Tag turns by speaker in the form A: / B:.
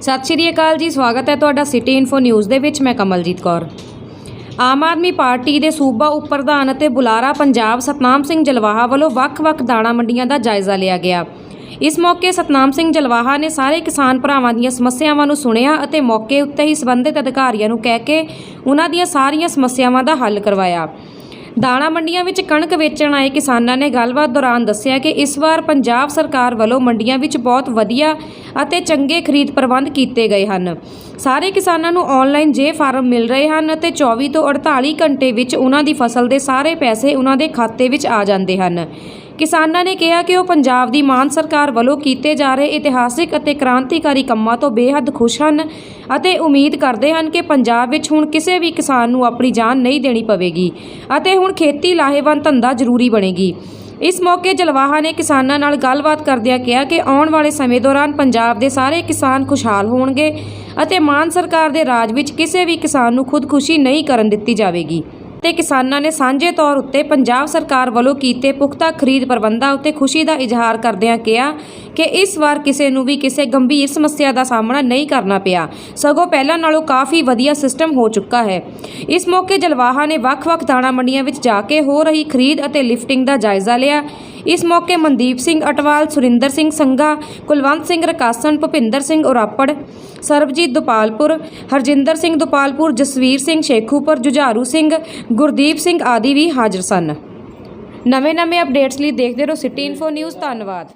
A: ਸਤਿ ਸ਼੍ਰੀ ਅਕਾਲ ਜੀ, ਸਵਾਗਤ ਹੈ ਤੁਹਾਡਾ ਸਿਟੀ ਇਨਫੋ ਨਿਊਜ਼ ਦੇ ਵਿੱਚ, ਮੈਂ ਕਮਲਜੀਤ ਕੌਰ। ਆਮ ਆਦਮੀ ਪਾਰਟੀ ਦੇ ਸੂਬਾ ਉਪ ਪ੍ਰਧਾਨ ਅਤੇ ਬੁਲਾਰਾ ਪੰਜਾਬ ਸਤਨਾਮ ਸਿੰਘ ਜਲਵਾਹਾ ਵੱਲੋਂ ਵੱਖ-ਵੱਖ ਦਾਣਾ ਮੰਡੀਆਂ ਦਾ ਜਾਇਜ਼ਾ ਲਿਆ ਗਿਆ। ਇਸ ਮੌਕੇ ਸਤਨਾਮ ਸਿੰਘ ਜਲਵਾਹਾ ਨੇ ਸਾਰੇ ਕਿਸਾਨ ਭਰਾਵਾਂ ਦੀਆਂ ਸਮੱਸਿਆਵਾਂ ਨੂੰ ਸੁਣਿਆ ਅਤੇ ਮੌਕੇ ਉੱਤੇ ਹੀ ਸੰਬੰਧਿਤ ਅਧਿਕਾਰੀਆਂ ਨੂੰ ਕਹਿ ਕੇ ਉਹਨਾਂ ਦੀਆਂ ਸਾਰੀਆਂ ਸਮੱਸਿਆਵਾਂ ਦਾ ਹੱਲ ਕਰਵਾਇਆ। ਦਾਣਾ ਮੰਡੀਆਂ ਵਿੱਚ ਕਣਕ ਵੇਚਣ ਆਏ ਕਿਸਾਨਾਂ ਨੇ ਗੱਲਬਾਤ ਦੌਰਾਨ ਦੱਸਿਆ ਕਿ ਇਸ ਵਾਰ ਪੰਜਾਬ ਸਰਕਾਰ ਵੱਲੋਂ ਮੰਡੀਆਂ ਵਿੱਚ ਬਹੁਤ ਵਧੀਆ ਅਤੇ ਚੰਗੇ ਖਰੀਦ ਪ੍ਰਬੰਧ ਕੀਤੇ ਗਏ ਹਨ। ਸਾਰੇ ਕਿਸਾਨਾਂ ਨੂੰ ਆਨਲਾਈਨ ਜੇ ਫਾਰਮ ਮਿਲ ਰਹੇ ਹਨ ਅਤੇ 24 ਤੋਂ 48 ਘੰਟੇ ਵਿੱਚ ਉਹਨਾਂ ਦੀ ਫਸਲ ਦੇ ਸਾਰੇ ਪੈਸੇ ਉਹਨਾਂ ਦੇ ਖਾਤੇ ਵਿੱਚ ਆ ਜਾਂਦੇ ਹਨ। ਕਿਸਾਨਾਂ ਨੇ ਕਿਹਾ ਕਿ ਉਹ ਪੰਜਾਬ ਦੀ ਮਾਨ ਸਰਕਾਰ ਵੱਲੋਂ ਕੀਤੇ ਜਾ ਰਹੇ ਇਤਿਹਾਸਿਕ ਅਤੇ ਕ੍ਰਾਂਤੀਕਾਰੀ ਕੰਮਾਂ ਤੋਂ ਬੇਹੱਦ ਖੁਸ਼ ਹਨ ਅਤੇ ਉਮੀਦ ਕਰਦੇ ਹਨ ਕਿ ਪੰਜਾਬ ਵਿੱਚ ਹੁਣ ਕਿਸੇ ਵੀ ਕਿਸਾਨ ਨੂੰ ਆਪਣੀ ਜਾਨ ਨਹੀਂ ਦੇਣੀ ਪਵੇਗੀ ਅਤੇ ਹੁਣ ਖੇਤੀ ਲਾਹੇਵੰਦ ਧੰਦਾ ਜ਼ਰੂਰੀ ਬਣੇਗੀ। ਇਸ ਮੌਕੇ ਜਲਵਾਹਾ ਨੇ ਕਿਸਾਨਾਂ ਨਾਲ ਗੱਲਬਾਤ ਕਰਦਿਆਂ ਕਿਹਾ ਕਿ ਆਉਣ ਵਾਲੇ ਸਮੇਂ ਦੌਰਾਨ ਪੰਜਾਬ ਦੇ ਸਾਰੇ ਕਿਸਾਨ ਖੁਸ਼ਹਾਲ ਹੋਣਗੇ ਅਤੇ ਮਾਨ ਸਰਕਾਰ ਦੇ ਰਾਜ ਵਿੱਚ ਕਿਸੇ ਵੀ ਕਿਸਾਨ ਨੂੰ ਖੁਦਕੁਸ਼ੀ ਨਹੀਂ ਕਰਨ ਦਿੱਤੀ ਜਾਵੇਗੀ। ਤੇ ਕਿਸਾਨਾਂ ਨੇ ਸਾਂਝੇ ਤੌਰ ਉੱਤੇ ਪੰਜਾਬ ਸਰਕਾਰ ਵੱਲੋਂ ਕੀਤੇ ਪੁਖਤਾ ਖਰੀਦ ਪ੍ਰਬੰਧਾਂ ਉੱਤੇ ਖੁਸ਼ੀ ਦਾ ਇਜ਼ਹਾਰ ਕਰਦਿਆਂ ਕਿਹਾ ਕਿ ਇਸ ਵਾਰ ਕਿਸੇ ਨੂੰ ਵੀ ਕਿਸੇ ਗੰਭੀਰ ਸਮੱਸਿਆ ਦਾ ਸਾਹਮਣਾ ਨਹੀਂ ਕਰਨਾ ਪਿਆ। ਸਗੋਂ ਪਹਿਲਾਂ ਨਾਲੋਂ ਕਾਫੀ ਵਧੀਆ ਸਿਸਟਮ ਹੋ ਚੁੱਕਾ ਹੈ। ਇਸ ਮੌਕੇ ਜਲਵਾਹਾ ਨੇ ਵੱਖ-ਵੱਖ ਦਾਣਾ ਮੰਡੀਆਂ ਵਿੱਚ ਜਾ ਕੇ ਹੋ ਰਹੀ ਖਰੀਦ ਅਤੇ ਲਿਫਟਿੰਗ ਦਾ ਜਾਇਜ਼ਾ ਲਿਆ। ਇਸ ਮੌਕੇ ਮਨਦੀਪ ਸਿੰਘ ਅਟਵਾਲ, ਸੁਰਿੰਦਰ ਸਿੰਘ ਸੰਘਾ, ਕੁਲਵੰਤ ਸਿੰਘ ਰਕਾਸਨ, ਭੁਪਿੰਦਰ ਸਿੰਘ ਉਰਾਪੜ, ਸਰਬਜੀਤ ਦੁਪਾਲਪੁਰ, ਹਰਜਿੰਦਰ ਸਿੰਘ ਦੁਪਾਲਪੁਰ, ਜਸਵੀਰ ਸਿੰਘ ਸ਼ੇਖੂਪੁਰ, ਜੁਝਾਰੂ ਸਿੰਘ, ਗੁਰਦੀਪ ਸਿੰਘ ਆਦਿ ਵੀ ਹਾਜ਼ਰ ਸਨ। ਨਵੇਂ-ਨਵੇਂ ਅਪਡੇਟਸ ਲਈ ਦੇਖਦੇ ਰਹੋ ਸਿਟੀ ਇਨਫੋ ਨਿਊਜ਼। ਧੰਨਵਾਦ।